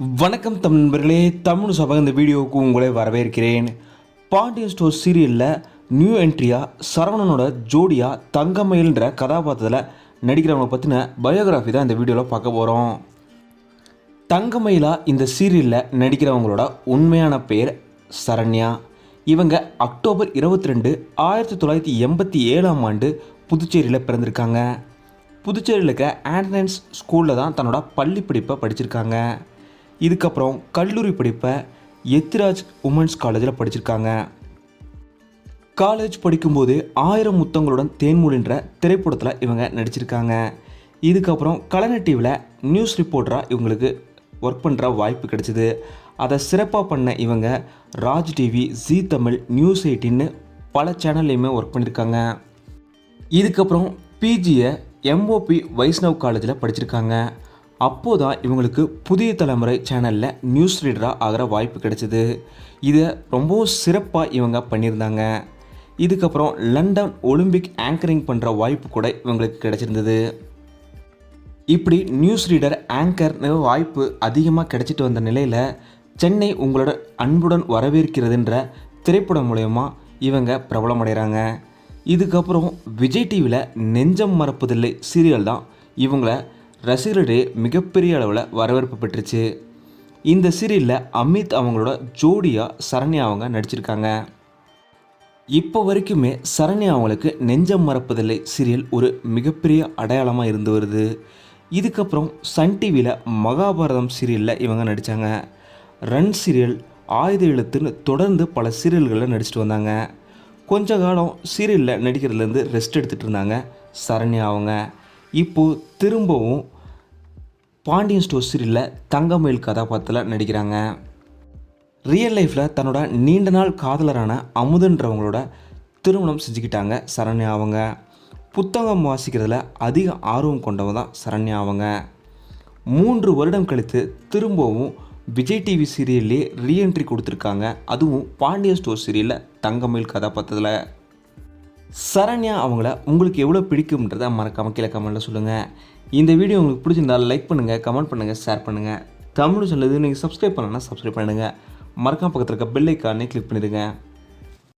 வணக்கம் தமிழ் நண்பர்களே தமிழ் சபக இந்த வீடியோவுக்கு உங்களை வரவேற்கிறேன். பாண்டியன் ஸ்டோர் சீரியலில் நியூ என்ட்ரியாக சரவணனோட ஜோடியாக தங்கமயில்ன்ற கதாபாத்திரத்தில் நடிக்கிறவங்க பற்றின பயோகிராஃபி தான் இந்த வீடியோவில் பார்க்க போகிறோம் தங்கமயிலா இந்த சீரியலில் நடிக்கிறவங்களோட உண்மையான பேர் சரண்யா. இவங்க அக்டோபர் இருபத்தி ரெண்டு ஆயிரத்தி தொள்ளாயிரத்தி எண்பத்தி ஏழாம் ஆண்டு புதுச்சேரியில் பிறந்திருக்காங்க. புதுச்சேரியில் இருக்க ஆண்டனன்ஸ் ஸ்கூலில் தான் தன்னோட பள்ளி படிப்பை படிச்சிருக்காங்க. இதுக்கப்புறம் கல்லூரி படிப்பை எத்திராஜ் உமன்ஸ் காலேஜில் படிச்சிருக்காங்க. காலேஜ் படிக்கும்போது ஆயிரம் முத்தங்களுடன் தேன்மொழின்ற திரைப்படத்தில் இவங்க நடிச்சிருக்காங்க. இதுக்கப்புறம் கலைஞர் டிவியில் நியூஸ் ரிப்போர்ட்டராக இவங்களுக்கு ஒர்க் பண்ணுற வாய்ப்பு கிடைச்சிது. அதை சிறப்பாக பண்ண இவங்க ராஜ் டிவி ஜீ தமிழ் நியூஸ் எயிட்டின்னு பல சேனல்லையுமே ஒர்க் பண்ணியிருக்காங்க இதுக்கப்புறம் பிஜியை எம்ஓபி வைஷ்ணவ் காலேஜில் படிச்சிருக்காங்க. அப்போது தான் இவங்களுக்கு புதிய தலைமுறை சேனலில் நியூஸ் ரீடராக ஆகிற வாய்ப்பு கிடைச்சிது. இதை ரொம்பவும் சிறப்பாக இவங்க பண்ணியிருந்தாங்க. இதுக்கப்புறம் லண்டன் ஒலிம்பிக் ஆங்கரிங் பண்ணுற வாய்ப்பு கூட இவங்களுக்கு கிடைச்சிருந்தது. இப்படி நியூஸ் ரீடர் ஆங்கர்னு வாய்ப்பு அதிகமாக கிடைச்சிட்டு வந்த நிலையில் சென்னை உங்களோட அன்புடன் வரவேற்கிறதுன்ற திரைப்படம் மூலயமா இவங்க பிரபலமடைகிறாங்க இதுக்கப்புறம் விஜய் டிவியில் நெஞ்சம் மறப்பதில்லை சீரியல் தான் இவங்களை ரசிகர்களிடையே மிகப்பெரிய அளவில் வரவேற்பு பெற்றுச்சு. இந்த சீரியலில் அமித் அவங்களோட ஜோடியாக சரண்யா அவங்க நடிச்சிருக்காங்க. இப்போ வரைக்குமே சரண்யா அவங்களுக்கு நெஞ்சம் மறப்பதில்லை சீரியல் ஒரு மிகப்பெரிய அடையாளமாக இருந்து வருது. இதுக்கப்புறம் சன் டிவியில் மகாபாரதம் சீரியலில் இவங்க நடித்தாங்க ரன் சீரியல் ஆயுத எழுத்துன்னு தொடர்ந்து பல சீரியல்களில் நடிச்சிட்டு வந்தாங்க. கொஞ்ச காலம் சீரியலில் நடிக்கிறதுலேருந்து ரெஸ்ட் எடுத்துகிட்டு இருந்தாங்க சரண்யா அவங்க. இப்போது திரும்பவும் பாண்டியன் ஸ்டோர் சீரியலில் தங்கமயில் கதாபாத்திரத்தில் நடிக்கிறாங்க. ரியல் லைஃப்பில் தன்னோட நீண்ட நாள் காதலரான அமுதன்றவங்களோட திருமணம் செஞ்சுக்கிட்டாங்க சரண்யா அவங்க. புத்தகம் வாசிக்கிறதுல அதிக ஆர்வம் கொண்டவங்க தான் சரண்யா அவங்க. மூன்று வருடம் கழித்து திரும்பவும் விஜய் டிவி சீரியல்லே ரீஎன்ட்ரி கொடுத்துருக்காங்க. அதுவும் பாண்டிய ஸ்டோர் சீரியலில் தங்கமயில் கதாபாத்திரத்தில். சரண்யா அவங்கள உங்களுக்கு எவ்வளோ பிடிக்கும்ன்றதை மறக்காம கீழே கமெண்ட்டில் சொல்லுங்கள் இந்த வீடியோ உங்களுக்கு பிடிச்சிருந்தால் லைக் பண்ணுங்கள் கமெண்ட் பண்ணுங்கள் ஷேர் பண்ணுங்கள் தமிழ் சொன்னது நீங்கள் சப்ஸ்கிரைப் பண்ணலன்னா சப்ஸ்கிரைப் பண்ணுங்கள் மறக்காம பக்கத்தில் இருக்க பெல் ஐக்கானே கிளிக் பண்ணிடுங்க.